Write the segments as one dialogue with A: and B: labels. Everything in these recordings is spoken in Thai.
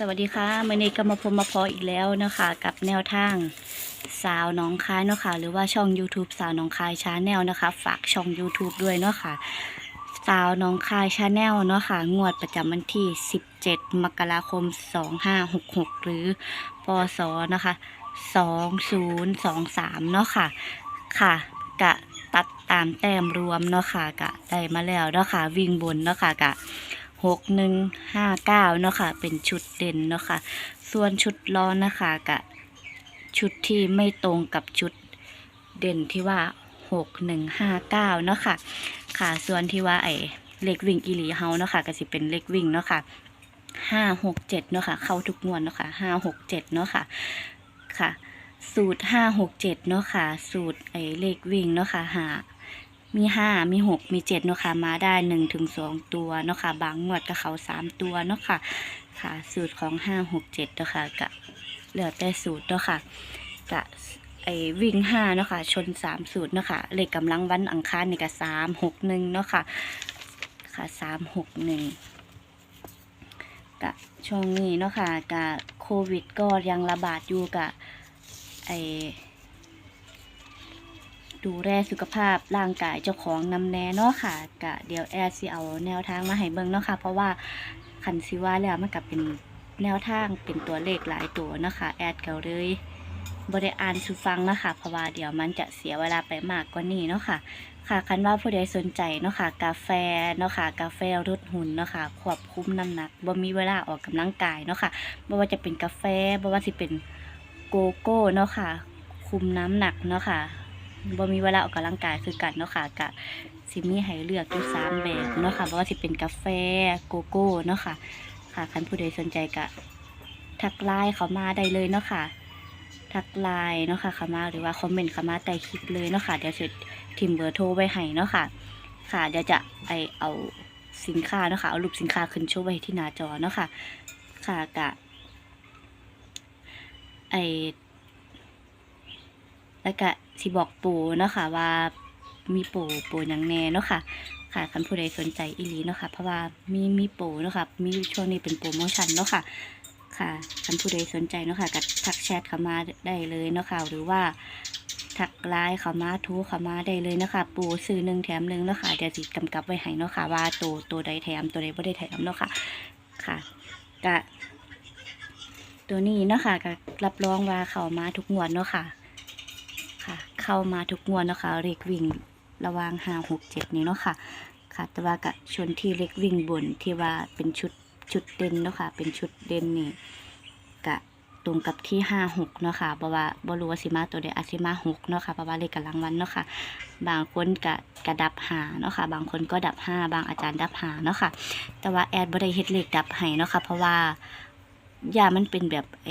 A: สวัสดีค่ะมื่อนี้ก็มาพบมาพออีกแล้วเนาะคะกับแนวทางสาวน้องคายเนาะค่ะหรือว่าช่อง YouTube สาวน้องคายชาแนลนะคะ ฝากช่อง YouTube ด้วยเนาะค่ะสาวน้องคายชาแนลเนาะค่ะงวดประจำวันที่ 17 มกราคม 2566 หรือปศนะคะ 2023 เนาะค่ะค่ะกะตัดตามแต้มรวมเนาะค่ะกะได้มาแล้วเนาะค่ะวิ่งบนเนาะค่ะกะ หกหนึ่งห้าเก้าเนาะค่ะ เป็นชุดเด่นเนาะค่ะ ส่วนชุดล้อนะคะกับชุดที่ไม่ตรงกับชุดเด่นที่ว่าหกหนึ่งห้าเก้าเนาะค่ะ ค่ะส่วนที่ว่าไอ้เลขวิ่งอีหลีเฮาเนาะค่ะก็สิเป็นเลขวิ่งเนาะค่ะห้าหกเจ็ดเนาะค่ะ เข้าทุกงวดเนาะค่ะห้าหกเจ็ดเนาะค่ะค่ะ สูตรห้าหกเจ็ดเนาะค่ะ สูตรไอ้เลขวิ่งเนาะค่ะหา มีห้ามีหกมีเจ็ดเนาะค่ะมาได้หนึ่งถึงสองตัวเนาะค่ะบางงวดก็เขาสามตัวเนาะค่ะค่ะ สูตรของห้าหกเจ็ดเนาะค่ะกะเหลือแต่สูตรเนาะค่ะกะไอวิ่งห้าเนาะค่ะชนสามสูตรเนาะค่ะเลขกำลังวันอังคารนี่ก็สามหกหนึ่งเนาะค่ะค่ะสามหกหนึ่งกะช่วงนี้เนาะค่ะกะโควิดก็ยังระบาดอยู่กะไอ ดูแลสุขภาพร่างกายเจ้าของนำแน่เนาะค่ะกะเดี๋ยวแอดสิเอาแนวทางมาให้เบิ่งเนาะค่ะ เพราะว่าคันสิว่าแล้วมันกับเป็นแนวทางเป็นตัวเลขหลายตัวเนาะค่ะแอดก็เลยบ่ได้อ่านสูฟังนะคะเพราะว่าเดี๋ยวมันจะเสียเวลาไปมากกว่านี้เนาะค่ะ ค่ะคันว่าผู้ใดสนใจเนาะค่ะ กาแฟเนาะค่ะ กาแฟลดหุ่นเนาะค่ะควบคุมน้ำหนักบ่มีเวลาออกกำลังกายเนาะค่ะบ่ว่าจะเป็นกาแฟบ่ว่าสิเป็นโกโก้เนาะค่ะ คุมน้ำหนักเนาะค่ะ บ่มีเวลาออกกำลังกายคือกันเนาะค่ะกะสิมีให้เลือกอยู่สามแบบเนาะค่ะบ่ว่าสิเป็นกาแฟโกโก้เนาะค่ะ ค่ะคันผู้ใดสนใจกะทักไลน์เขามาได้เลยเนาะค่ะ ทักไลน์เนาะค่ะเข้ามาหรือว่าคอมเมนต์เข้ามาใต้คลิปเลยเนาะค่ะเดี๋ยวจะทิมเบอร์โทรไว้ให้เนาะค่ะ ค่ะเดี๋ยวจะไอเอาสินค้าเนาะค่ะเอารูปสินค้าขึ้นโชว์ไว้ที่หน้าจอเนาะค่ะ ค่ะกะไอแล้วก็ สิบอกปูเนาะค่ะว่ามีปูปูหยังแน่เนาะค่ะ ค่ะคันผู้ใดสนใจอีหลีเนาะค่ะเพราะว่ามีมีปูเนาะค่ะมีช่วงนี้เป็นโปรโมชั่นเนาะค่ะ ค่ะคันผู้ใดสนใจเนาะค่ะก็ทักแชทเข้ามาได้เลยเนาะค่ะหรือว่าทักไลน์เข้ามาทูเข้ามาได้เลยเนาะค่ะปูซื้อหนึ่งแถมหนึ่งเนาะค่ะเดี๋ยวสิกำกับไว้ให้เนาะค่ะว่าตัวตัวใดแถมตัวใดบ่ได้แถมเนาะค่ะค่ะก็ตัวนี้เนาะค่ะก็รับรองว่าเข้ามาทุกงวดเนาะคะค่ะ เข้ามาทุกงวดเนาะคะเลขวิ่งระวางห้าหกเจ็ดนี้เนาะค่ะค่ะแต่ว่ากะชนที่เลขวิ่งบนที่ว่าเป็นชุดชุดเด่นเนาะค่ะเป็นชุดเด่นนี่กะตรงกับที่ห้าหกเนาะค่ะเพราะว่าบรูวาสิมาตัวใดอาจสิมาหกเนาะค่ะเพราะว่าเลขกำลังวันเนาะค่ะบางคนกะกระดับหาเนาะค่ะบางคนก็ดับห้าบางอาจารย์ดับหาเนาะค่ะแต่ว่าแอดบ่ได้เฮ็ดเลขดับให้เนาะค่ะเพราะว่ายามันเป็นแบบเอ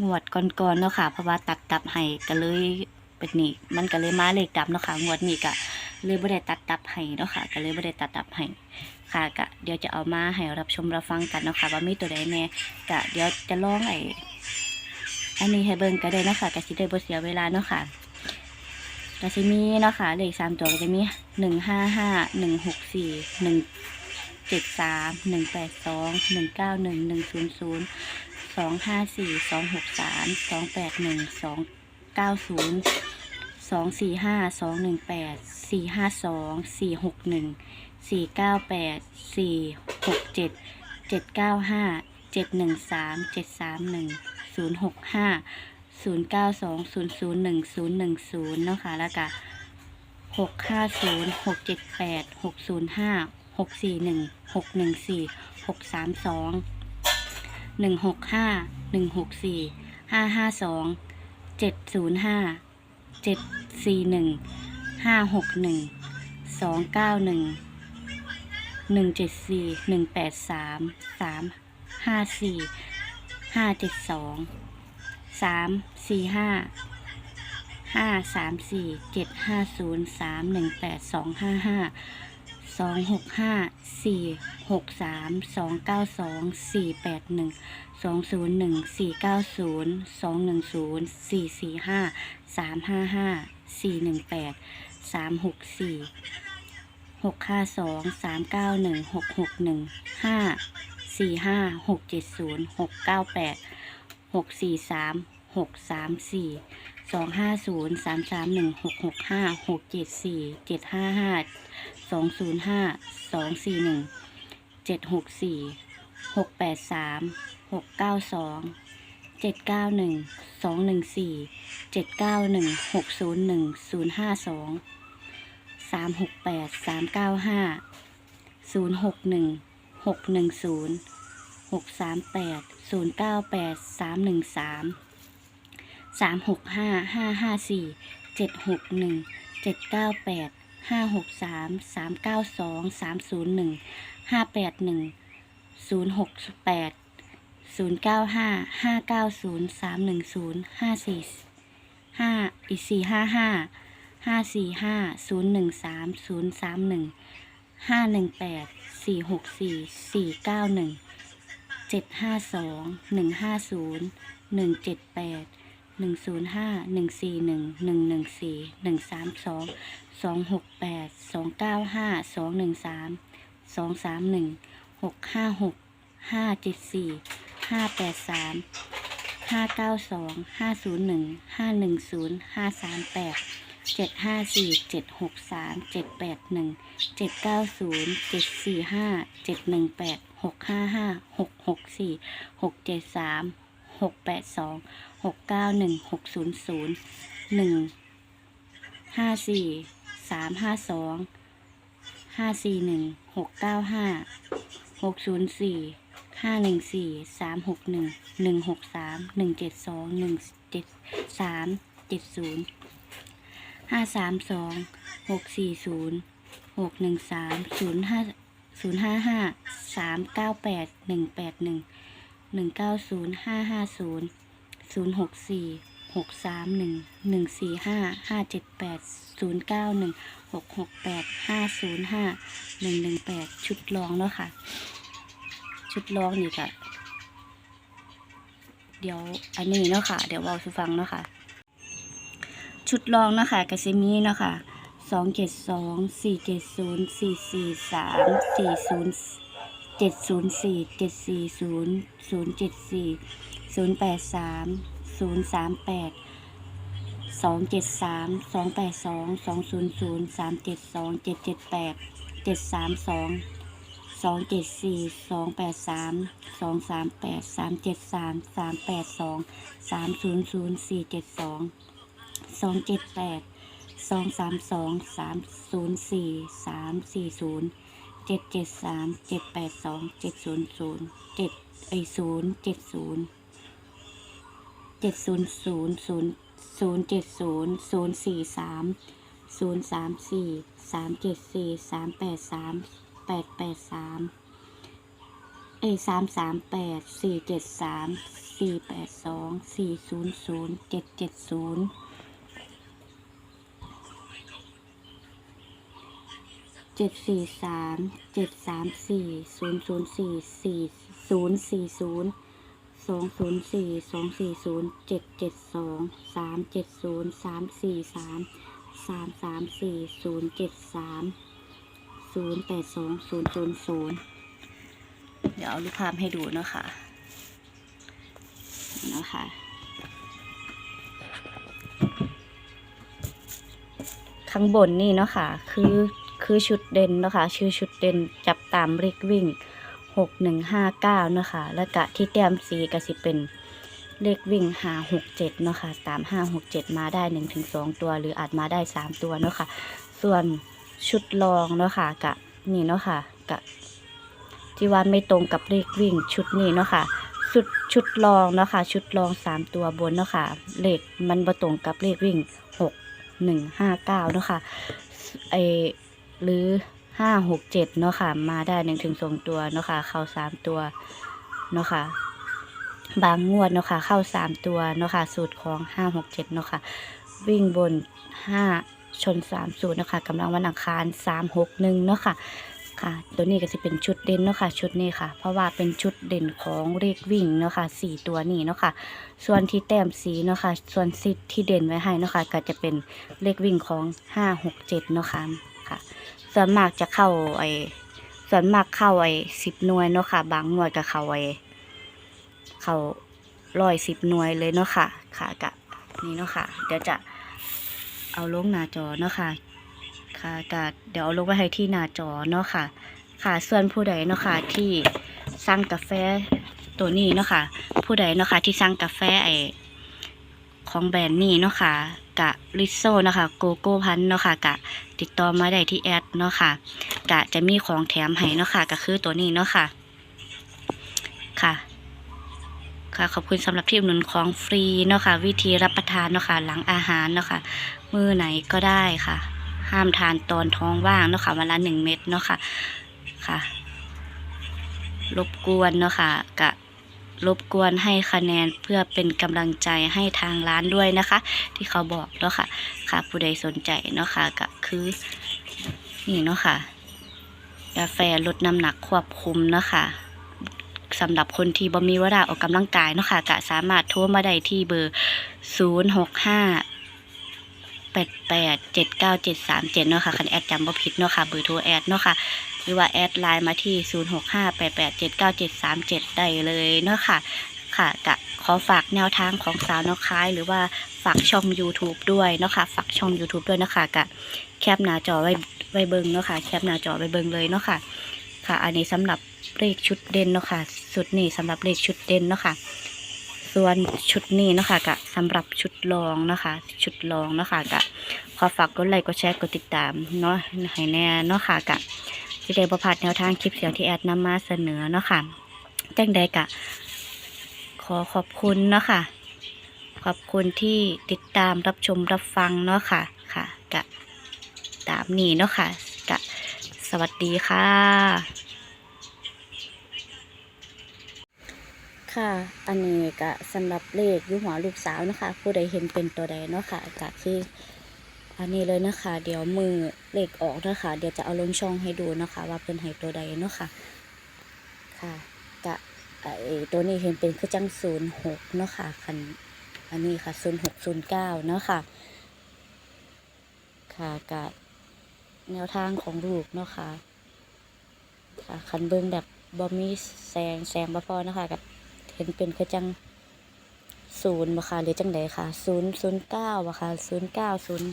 A: งวดก่อนๆเนาะค่ะ เพราะว่าตัดดับให้ก็เลยเป็นนี่มันก็เลยมาเลขดับเนาะค่ะงวดนี้ก็เลยบ่ได้ตัดดับให้เนาะค่ะ ก็เลยบ่ได้ตัดดับให้ค่ะก็เดี๋ยวจะเอามาให้รับชมรับฟังกันเนาะค่ะ ว่ามีตัวใดแน่ก็เดี๋ยวจะลองไอ้อันนี้ให้เบิ่งก็ได้เนาะค่ะก็สิได้บ่เสียเวลาเนาะค่ะก็สิมีเนาะค่ะเลขสามตัวก็จะมีหนึ่งห้าห้าหนึ่งหกสี่หนึ่งเจ็ดสามหนึ่งแปดสองหนึ่งเก้าหนึ่งหนึ่งศูนย์ศูนย์ สองห้าสี่สองหกสามสองแปดหนึ่งสองเก้าศูนย์สองสี่ห้าสองหนึ่งแปดสี่ห้าสองสี่หกหนึ่งสี่เก้าแปดสี่หกเจ็ดเจ็ดเก้าห้าเจ็ดหนึ่งสามเจ็ดสามหนึ่งศูนย์หกห้าศูนย์เก้าสองศูนย์ศูนย์หนึ่งศูนย์หนึ่งศูนย์เนาะค่ะแล้วก็หกห้าศูนย์หกเจ็ดแปดหกศูนย์ห้าหกสี่หนึ่งหกหนึ่งสี่หกสามสอง 165 164 552 705 741 561 291 174 183 354 572 345 534 750 318 255 สองหกห้าสี่หกสามสองเก้าสองสี่แปดหนึ่งสองศูนย์หนึ่งสี่เก้าศูนย์สองหนึ่งศูนย์สี่สี่ห้าสามห้าห้าสี่หนึ่งแปดสามหกสี่หกห้าสองสามเก้าหนึ่งหกหกหนึ่งห้าสี่ห้าหกเจ็ดศูนย์หกเก้าแปดหกสี่สาม หกสามสี่สองห้าศูนย์สามสามหนึ่งหกหกห้าหกเจ็ดสี่เจ็ดห้าห้าสองศูนย์ห้าสองสี่หนึ่งเจ็ดหกสี่หกแปดสามหกเก้าสองเจ็ดเก้าหนึ่งสองหนึ่งสี่เจ็ดเก้าหนึ่งหกศูนย์หนึ่งศูนย์ห้าสองสามหกแปดสามเก้าห้าศูนย์หกหนึ่งหกหนึ่งศูนย์หกสามแปดศูนย์เก้าแปดสามหนึ่งสาม สามหกห้าห้าห้าสี่เจ็ดหกหนึ่งเจ็ดเก้าแปดห้าหกสามสามเก้าสองสามศูนย์หนึ่งห้าแปดหนึ่งศูนย์หกแปดศูนย์เก้าห้าห้าเก้าศูนย์สามหนึ่งศูนย์ห้าสี่ห้าอีสี่ห้าห้าห้าสี่ห้าศูนย์หนึ่งสามศูนย์สามหนึ่งห้าหนึ่งแปดสี่หกสี่สี่เก้าหนึ่งเจ็ดห้าสองหนึ่งห้าศูนย์หนึ่งเจ็ดแปด หนึ่งศูนย์ห้าหนึ่งสี่หนึ่งหนึ่งหนึ่งสี่หนึ่งสามสองสองหกแปดสองเก้าห้าสองหนึ่งสามสองสามหนึ่งหกห้าหกห้าเจ็ดสี่ห้าแปดสามห้าเก้าสองห้าศูนย์หนึ่งห้าหนึ่งศูนย์ห้าสามแปดเจ็ดห้าสี่เจ็ดหกสามเจ็ดแปดหนึ่งเจ็ดเก้าศูนย์เจ็ดสี่ห้าเจ็ดหนึ่งแปดหกห้าห้าหกหกสี่หกเจ็ดสาม หกแปดสองหกเก้าหนึ่งหกศูนย์ศูนย์หนึ่งห้าสี่สามห้าสองห้าสี่หนึ่งหกเก้าห้าหกศูนย์สี่ห้าหนึ่งสี่สามหกหนึ่งหนึ่งหกสามหนึ่งเจ็ดสองหนึ่งเจ็ดสามเจ็ดศูนย์ห้าสามสองหกสี่ศูนย์หกหนึ่งสามศูนย์ห้าศูนย์ห้าห้าสามเก้าแปดหนึ่งแปดหนึ่ง หนึ่งเก้าศูนย์ห้าห้าศูนย์ศูนย์หกสี่หกสามหนึ่งหนึ่งสี่ห้าห้าเจ็ดแปดศูนย์เก้าหนึ่งหกหกแปดห้าศูนย์ห้าหนึ่งหนึ่งแปดชุดรองเนาะค่ะ ชุดรองนี่ค่ะเดี๋ยวอันนี้เนาะค่ะ เดี๋ยวเราสุฟังเนาะค่ะ ชุดรองเนาะค่ะกสิมีเนาะค่ะสองเจ็ดสองสี่ เจ็ดศูนย์สี่สี่สามสี่ศูนย์เจ็ดศูนย์สี่เจ็ดสี่ศูนย์ศูนย์เจ็ดสี่ศูนย์แปดสามศูนย์สามแปดสองเจ็ดสามสองแปดสองสองศูนย์ศูนย์สามเจ็ดสองเจ็ดเจ็ดแปดเจ็ดสามสองสองเจ็ดสี่สองแปดสามสองสามแปดสามเจ็ดสามสามแปดสองสามศูนย์ศูนย์สี่เจ็ดสองสองเจ็ดแปดสองสามสองสามศูนย์สี่สามสี่ศูนย์ เจ็ดเจ็ดสามเจ็ดแปดสองเจ็ดศูนย์ศูนย์เจ็ดไอศูนย์เจ็ดศูนย์เจ็ดศูนย์ศูนย์ศูนย์ศูนย์เจ็ดศูนย์ศูนย์สี่สามศูนย์สามสี่สามเจ็ดสี่สามแปดสามแปดแปดสามเอสามสามแปดสี่เจ็ดสามสี่แปดสองสี่ศูนย์ศูนย์เจ็ดเจ็ดศูนย์ จ็ดสี่สามเจ็ดสามสี่ศูนย์ศูนย์สี่สี่ศูนย์สี่ศูนย์สองศูนย์สี่สองสี่ศูนย์เจ็ดเจ็ดสองสามเจ็ดศูนย์สามสี่สามสามสามสี่ศูนย์เจ็ดสามศูนย์แปดสองศูนย์ศูนย์ศูนย์เดี๋ยวเอารูปภาพให้ดูเนาะคะนะคะข้างบนนี่เนาะค่ะ คือ คือชุดเด่นเนาะค่ะชื่อชุดเด่นจับตามเลขวิ่งหกหนึ่งห้าเก้านาะค่ะแล้วกะที่แต้มสีก็สิเป็นเลขวิ่งหาหกเจ็ดนาะค่ะตามห้าหกเจ็ดมาได้หนึ่งถึงสองตัว หรืออาจมาได้สามตัวเนาะค่ะส่วนชุดรองเนาะค่ะกะนี่เนาะค่ะกะที่ว่าไม่ตรงกับเลขวิ่งชุดนี้เนาะค่ะชุดชุดรองเนาะค่ะชุดรองสามตัวบนเนาะค่ะเลขมันบ่ตรงกับเลขวิ่งหกหนึ่งห้าเก้านาะค่ะไอ หรือห้าหกเจ็ดเนาะค่ะ มาได้หนึ่งถึงสองตัวเนาะค่ะ เข้าสามตัวเนาะค่ะบางงวดเนาะค่ะ เข้าสามตัวเนาะค่ะ สูตรของห้าหกเจ็ดเนาะค่ะ วิ่งบนห้าชนสามสูตรเนาะค่ะกำลังวันอังคารสามหกหนึ่งเนาะค่ะค่ะ ตัวนี้ก็จะเป็นชุดเด่นเนาะค่ะ ชุดนี้ค่ะ เพราะว่าเป็นชุดเด่นของเลขวิ่งเนาะค่ะสี่ตัวนี้เนาะค่ะ ส่วนที่แต้มสีเนาะค่ะ ส่วนสิทธิ์ที่เด่นไว้ให้เนาะค่ะ ก็จะเป็นเลขวิ่งของห้าหกเจ็ดเนาะค่ะ ค่ะ ส่วนมากจะเข้าไอ้ส่วนมากเข้าไอ้สิบหน่วยเนาะค่ะ บางหน่วยก็เข้าไอ้เข้าร้อยสิบหน่วยเลยเนาะค่ะ ค่ะกะนี่เนาะค่ะ เดี๋ยวจะเอาลงหน้าจอเนาะค่ะ ค่ะกะเดี๋ยวเอาลงไว้ให้ที่หน้าจอเนาะค่ะ ค่ะส่วนผู้ใดเนาะค่ะที่สั่งกาแฟตัวนี้เนาะค่ะ ผู้ใดเนาะค่ะที่สั่งกาแฟไอของแบรนด์นี้เนาะค่ะ กะลิโซเนาะค่ะโกโก้พันเนาะค่ะกะติดต่อมาได้ที่แอดเนาะค่ะกะจะมีของแถมให้เนาะค่ะก็คือตัวนี้เนาะค่ะ ค่ะค่ะขอบคุณสำหรับที่อุดหนุนของฟรีเนาะค่ะวิธีรับประทานเนาะค่ะหลังอาหารเนาะค่ะมื้อไหนก็ได้ค่ะ ห้ามทานตอนท้องว่างเนาะค่ะวันละหนึ่งเม็ดเนาะค่ะค่ะ รบกวนเนาะค่ะกะ รบกวนให้คะแนนเพื่อเป็นกำลังใจให้ทางร้านด้วยนะคะ ที่เขาบอกเนาะค่ะค่ะผู้ใดสนใจเนาะค่ะก็คือนี่เนาะค่ะกาแฟลดน้ำหนักควบคุมเนาะค่ะสำหรับคนที่บ่มีเวลาออกกำลังกายเนาะค่ะก็สามารถโทรมาได้ที่เบอร์ 0 6 5 8 8 7 9 7 3 7เก้าเจ็ดสามเจ็ดเนาะค่ะคันแอดจำบ่ผิดเนาะค่ะเบอร์โทรแอดเนาะค่ะหรือว่าแอดไลน์มาที่ 0658879737 ได้เลยเนาะค่ะ ค่ะกะขอฝากแนวทางของสาวนกคาย หรือว่าฝากช่อง YouTube ด้วยเนาะค่ะ ฝากช่อง YouTube ด้วยเนาะค่ะกะแคปหน้าจอไว้ไว้เบิ่งเนาะค่ะ แคปหน้าจอไว้เบิ่งเลยเนาะค่ะ ค่ะ อันนี้สำหรับเลขชุดเด่นเนาะค่ะ สุดนี้สำหรับเลขชุดเด่นเนาะค่ะ ส่วนชุดนี้เนาะค่ะกะสำหรับชุดรองเนาะค่ะชุดรองเนาะค่ะกะขอฝากกดไลค์กดแชร์กดติดตามเนาะให้แน่เนาะค่ะกะที่ได้ประพลาดแนวทางคลิปเสียงที่แอดนำมาเสนอเนาะค่ะจังใดกะ ขอขอบคุณเนาะค่ะ ขอบคุณที่ติดตามรับชมรับฟังเนาะค่ะค่ะกะตามนี้เนาะค่ะกะสวัสดีค่ะ ค่ะ อันนี้กะสำหรับเลขยุหัวลูกสาวนะคะ ผู้ใดเห็นเป็นตัวใดเนาะค่ะกะคืออันนี้เลยนะคะ เดี๋ยวมือเลขออกนะคะ เดี๋ยวจะเอาลงช่องให้ดูนะคะ ว่าเป็นให้ตัวใดเนาะค่ะ ค่ะกะไอตัวนี้เห็นเป็นคือจังศูนย์หกเนาะค่ะคันอันนี้ค่ะศูนย์หกศูนย์เก้าเนาะค่ะ ค่ะกะแนวทางของลูกเนาะค่ะ ค่ะคันเบิ้งแบบบ่มีแสงแสงบ่พอเนาะคะกับ เห็นเป็นคือจังศูนย์บ่ค่ะหรือจังใดค่ะศูนย์ศูนย์เก้าบ่ค่ะศูนย์เก้าศูนย์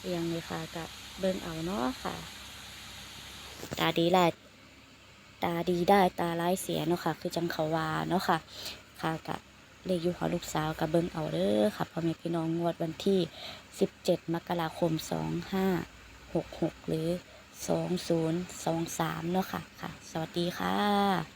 A: เรียงเลยค่ะกับเบิ้งเอาเนาะค่ะ ตาดีหลายตาดีได้ตาร้ายเสียเนาะค่ะ คือจังเขาวาเนาะค่ะ ค่ะกับเลขอยู่ของลูกสาวกับเบิ้งเอาเด้อค่ะพ่อแม่พี่น้องงวดวันที่ 17 มกราคม 2566 หรือ 2023 เนาะค่ะค่ะ สวัสดีค่ะ